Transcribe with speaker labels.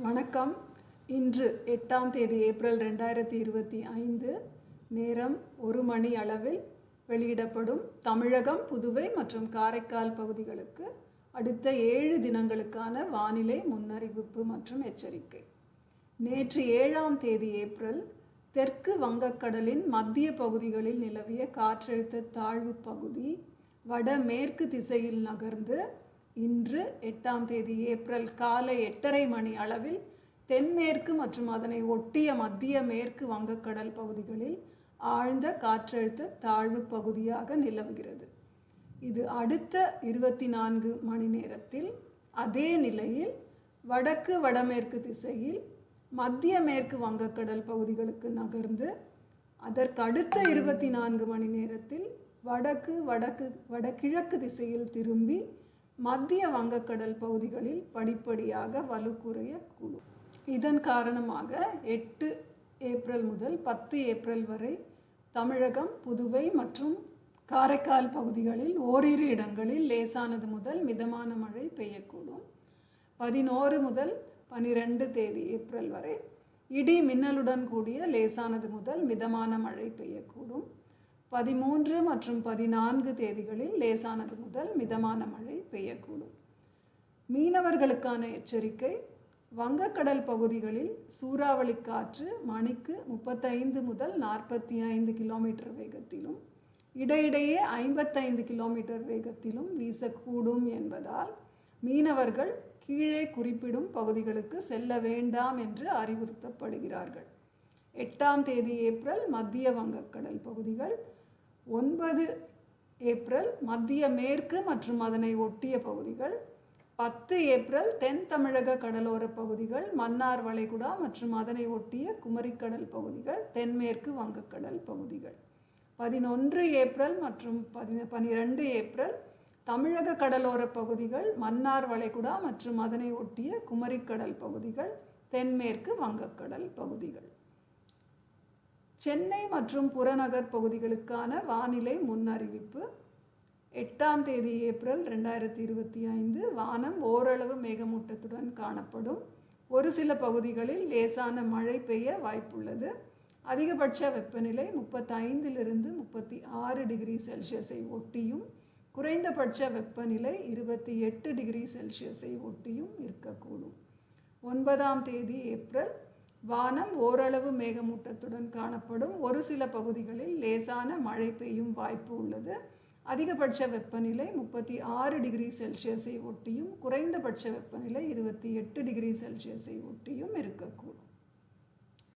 Speaker 1: வணக்கம். இன்று எட்டாம் தேதி ஏப்ரல் ரெண்டாயிரத்தி இருபத்தி ஐந்து நேரம் ஒரு மணி அளவில் வெளியிடப்படும் தமிழகம் புதுவை மற்றும் காரைக்கால் பகுதிகளுக்கு அடுத்த ஏழு தினங்களுக்கான வானிலை முன்னறிவிப்பு மற்றும் எச்சரிக்கை. நேற்று ஏழாம் தேதி ஏப்ரல் தெற்கு வங்கக்கடலின் மத்திய பகுதிகளில் நிலவிய காற்றழுத்த தாழ்வு பகுதி வடமேற்கு திசையில் நகர்ந்து இன்று எட்டாம் தேதி ஏப்ரல் காலை எட்டரை மணி அளவில் தென்மேற்கு மற்றும் அதனை ஒட்டிய மத்திய மேற்கு வங்கக்கடல் பகுதிகளில் ஆழ்ந்த காற்றழுத்த தாழ்வு பகுதியாக நிலவுகிறது. இது அடுத்த இருபத்தி நான்கு மணி நேரத்தில் அதே நிலையில் வடக்கு வடமேற்கு திசையில் மத்திய மேற்கு வங்கக்கடல் பகுதிகளுக்கு நகர்ந்து அதற்கு அடுத்த இருபத்தி நான்கு மணி நேரத்தில் வடக்கு வடக்கு வடகிழக்கு திசையில் திரும்பி மத்திய வங்கக்கடல் பகுதிகளில் படிப்படியாக வலுக்குறையக்கூடும் இதன் காரணமாக எட்டு ஏப்ரல் முதல் பத்து ஏப்ரல் வரை தமிழகம் புதுவை மற்றும் காரைக்கால் பகுதிகளில் ஓரிரு இடங்களில் லேசானது முதல் மிதமான மழை பெய்யக்கூடும். பதினோரு முதல் பனிரெண்டு தேதி ஏப்ரல் வரை இடி மின்னலுடன் கூடிய லேசானது முதல் மிதமான மழை பெய்யக்கூடும். பதிமூன்று மற்றும் பதினான்கு தேதிகளில் லேசானது முதல் மிதமான மழை பெய்யக்கூடும். மீனவர்களுக்கான எச்சரிக்கை வங்கக்கடல் பகுதிகளில் சூறாவளி காற்று மணிக்கு முப்பத்தைந்து முதல் நாற்பத்தி ஐந்து கிலோமீட்டர் வேகத்திலும் இடையிடையே ஐம்பத்தைந்து கிலோமீட்டர் வேகத்திலும் வீசக்கூடும் என்பதால் மீனவர்கள் கீழே குறிப்பிடும் பகுதிகளுக்கு செல்ல வேண்டாம் என்று அறிவுறுத்தப்படுகிறார்கள். எட்டாம் தேதி ஏப்ரல் மத்திய வங்கக்கடல் பகுதிகள் ஒன்பது ஏப்ரல் மத்திய மேற்கு மற்றும் அதனை ஒட்டிய பகுதிகள். பத்து ஏப்ரல் தென் தமிழக கடலோர பகுதிகள் மன்னார் வளைகுடா மற்றும் அதனை ஒட்டிய குமரிக்கடல் பகுதிகள் தென்மேற்கு வங்கக்கடல் பகுதிகள். பதினொன்று ஏப்ரல் மற்றும் பதின பனிரெண்டு ஏப்ரல் தமிழக கடலோர பகுதிகள் மன்னார் வளைகுடா மற்றும் அதனை ஒட்டிய குமரிக்கடல் பகுதிகள் தென்மேற்கு வங்கக்கடல் பகுதிகள். சென்னை மற்றும் புறநகர் பகுதிகளுக்கான வானிலை முன்னறிவிப்பு. எட்டாம் தேதி ஏப்ரல் ரெண்டாயிரத்தி இருபத்தி ஐந்து வானம் ஓரளவு மேகமூட்டத்துடன் காணப்படும். ஒரு சில பகுதிகளில் லேசான மழை பெய்ய வாய்ப்புள்ளது. அதிகபட்ச வெப்பநிலை முப்பத்தைந்திலிருந்து முப்பத்தி ஆறு டிகிரி செல்சியஸை ஒட்டியும் குறைந்தபட்ச வெப்பநிலை இருபத்தி எட்டு டிகிரி செல்சியஸை ஒட்டியும் இருக்கக்கூடும். ஒன்பதாம் தேதி ஏப்ரல் வானம் ஓரளவு மேகமூட்டத்துடன் காணப்படும். ஒரு சில பகுதிகளில் லேசான மழை பெய்யும் வாய்ப்பு உள்ளது. அதிகபட்ச வெப்பநிலை முப்பத்தி ஆறு டிகிரி செல்சியஸை ஒட்டியும் குறைந்தபட்ச வெப்பநிலை இருபத்தி எட்டு டிகிரி செல்சியஸை ஒட்டியும் இருக்கக்கூடும்.